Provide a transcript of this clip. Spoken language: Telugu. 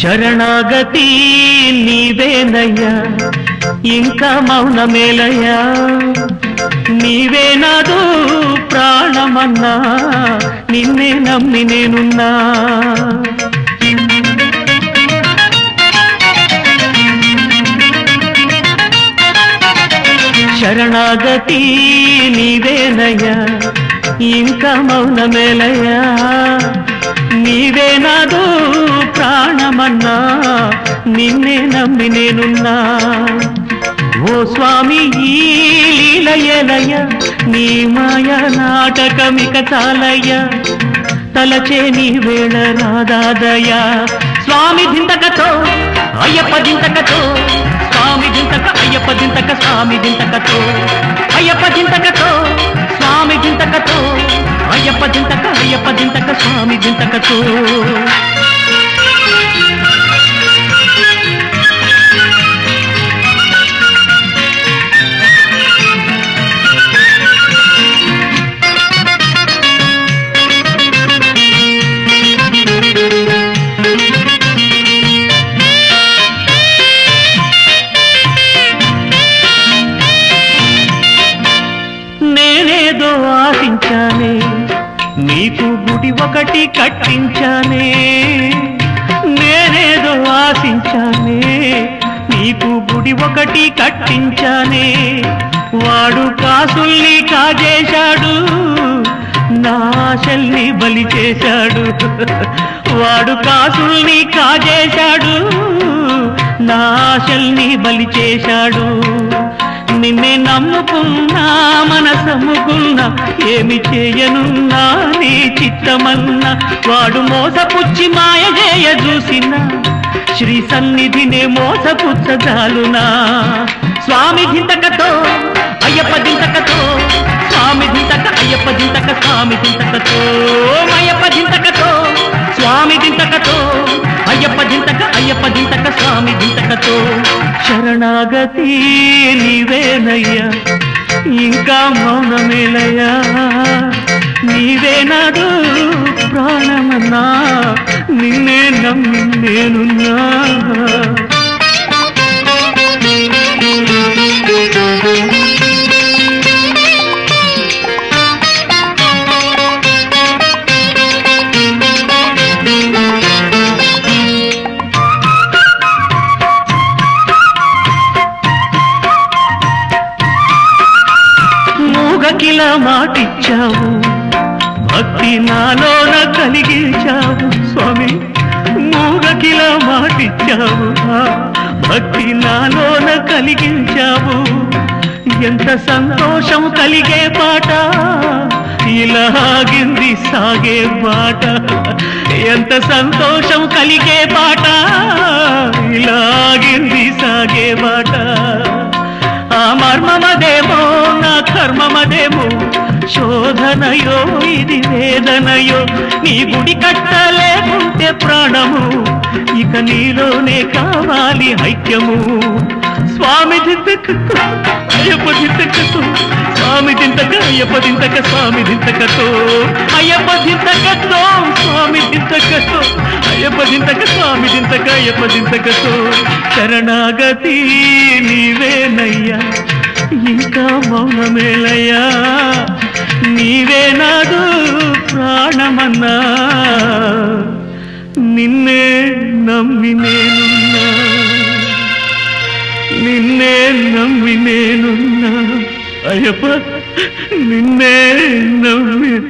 శరణాగతి నీవేనయ్యా ఇంకా మౌనమేలయ్యా. నీవే ప్రాణమన్నా నిన్నే నమ్మి నేనున్నా. శరణాగతి నీవేనయ్యా ఇంకా మౌనమేలయ్యా. నీవే ప్రాణమన్నా నిన్నే నమ్మి నేనున్నా. ఓ స్వామి ఈ లీలయలయ నీ మాయ నాటకమిక చాలయ్య. తలచే నీ వేళ రాదాదయా స్వామి దింతకతో అయ్యప్ప దింతకతో స్వామి దింతక అయ్యప్ప దింతక స్వామి దింతకతో. అయ్యప్ప దింతకతో స్వామి దింతకతో అయ్యప్ప దింతక అయ్యప్ప దింతక స్వామి దింతకతో. గుడి ఒకటి కట్టించానే నేనేదో ఆశించానే నీకు గుడి ఒకటి కట్టించానే. వాడు కాసుల్ని కాజేశాడు నా ఆశల్ని బలి చేశాడు. వాడు కాసుల్ని కాజేశాడు నా ఆశల్ని బలి చేశాడు. నిన్నే నమ్ముకున్నా మనసమ్ముకున్నా ఏమి చేయనున్నా నీ చిత్తమన్నా. వాడు మోసపుచ్చి మాయ చేయ చూసినా శ్రీ సన్నిధినే మోసపుచ్చజాలునా స్వామి దింతకతో అయ్యప్ప దింతకతో స్వామి దింతక అయ్యప్ప దింతక స్వామి దింతకతో అయ్యప్ప దింతకతో అయ్యప్ప దింతక స్వామి దింతకతో శరణాగతి నీవేనయ్యా ఇంకా మౌనమేలయ్యా. నీవే నాడు ప్రాణమన్నా నిన్నే నమ్మి నేనున్నా మూగకిల మాటిచ్చావు. భక్తి నాలోన కలిగించావు. స్వామి మూగకిలా మాటిచ్చావు. భక్తి నాలోన కలిగించావు. ఎంత సంతోషం కలిగే పాట. ఇలాగింది సాగే పాట. ఎంత సంతోషం కలిగే పాట. శోధనయో ఇది వేదనయో నీ గుడి కట్టలేకుంటే ప్రాణము. ఇక నీలోనే కావాలి ఐక్యము. స్వామి దింతకు అయ్యప్ప దింతకతో స్వామి దింతక అయ్యప్ప దింతక స్వామి దింతకతో అయ్యప్ప దింతకతో స్వామి దింతకతో అయ్యప్ప దింతక స్వామి దింతక అయ్యప్ప దింతకతో శరణాగతి నీవేనయ్యా ఇంకా మౌనమేలయ్యా. నీవే నాదు ప్రాణమన్నా. నిన్నే నమ్మి నేనున్నా. నిన్నే నమ్మి నేనున్నా. అయ్యప్ప నిన్నే నమ్మి